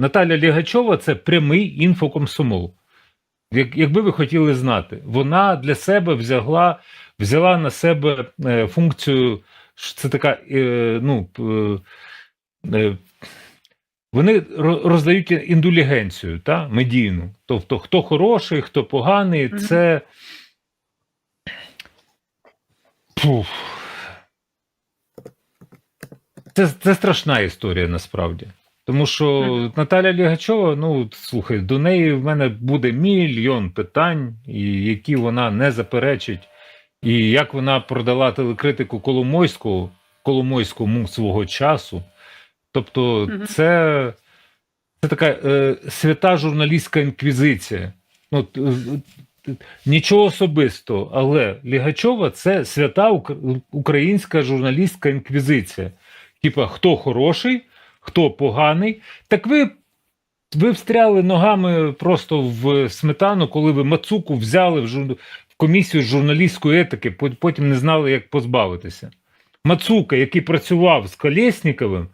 Наталя Лігачова це прямий інфокомсомол. Як, якби ви хотіли знати, вона для себе взяла, взяла на себе е, функцію, що це така, е, ну, е, вони роздають індулігенцію, та, медійну. Тобто, хто хороший, хто поганий, це. Пуф. Це, це страшна історія насправді. Тому що. Наталя Лігачова, ну слухай, до неї в мене буде мільйон питань, і які вона не заперечить, і як вона продала телекритику Коломойського, Коломойському свого часу. Тобто, Мгм. це, це така е, свята журналістська інквізиція. Ну, нічого особистого, але Лігачова це свята українська журналістська інквізиція. Типа, хто хороший, хто поганий. Так ви, ви встряли ногами просто в сметану, коли ви Мацуку взяли в, жур... в комісію журналістської етики, потім не знали, як позбавитися. Мацука, який працював з Колєсніковим,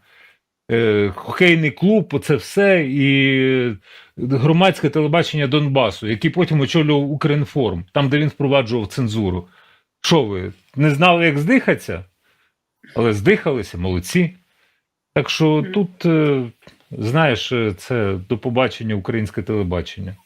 е, хокейний клуб, це все, і громадське телебачення Донбасу, який потім очолював Укрінформ, там, де він впроваджував цензуру. Що ви, не знали, як здихатися? Але здихалися, молодці. Так що тут, е, знаєш, е, це до побачення українське телебачення.